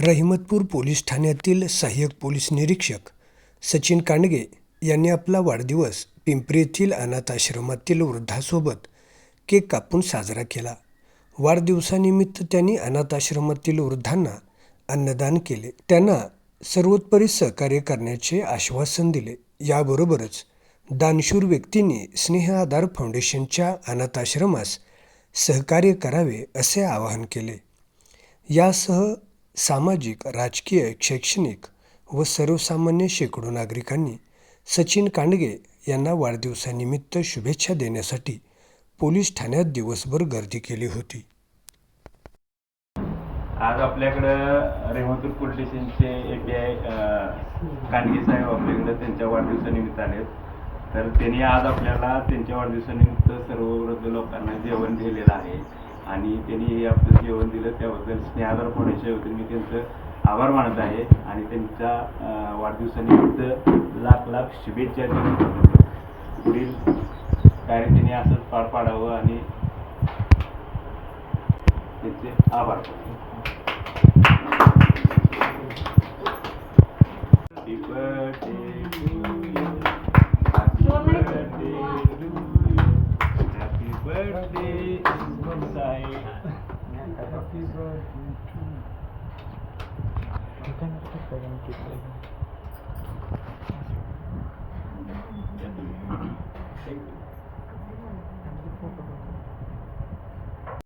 Rahimatpur police ठाण्यातील सहाय्यक police निरीक्षक सचिन कांडगे यांनी आपला वाढदिवस पिंपरी येथील अनाथ आश्रमातील वृद्धासोबत केक कापून साजरा केला. वाढदिवसानिमित्त त्यांनी अनाथ आश्रमातील वृद्धांना अन्नदान केले. त्यांना सर्वोत्परी सहकार्य करण्याचे आश्वासन दिले. याबरोबरच दानशूर व्यक्तींनी स्नेह आधार फाउंडेशनच्या अनाथाश्रमास सहकार्य करावे असे आवाहन केले. यासह सामाजिक राजकीय शैक्षणिक व सर्वसामान्य शेकडो नागरिकांनी सचिन कांडगे यांना वाढदिवसानिमित्त शुभेच्छा देण्यासाठी पोलीस ठाण्यात दिवसभर गर्दी केली होती. आज आपल्याकडं रेवंतूर पोलीस स्टेशनचे ए पी आय कांडगे साहेब आपल्याकडं त्यांच्या वाढदिवसानिमित्त आलेत. तर त्यांनी आज आपल्याला त्यांच्या वाढदिवसानिमित्त सर्व वृद्ध लोकांना जेवण दिलेलं आहे. आणि त्यांनी हे आपलं जेवण दिलं त्याबद्दल स्नेहादर फाउंडेशनबद्दल मी त्यांचं आभार मानत आहे. आणि त्यांच्या वाढदिवसानिमित्त लाख लाख शुभेच्छा पुढील कार्य त्यांनी असंच पार पाडावं आणि त्यांचे आभार.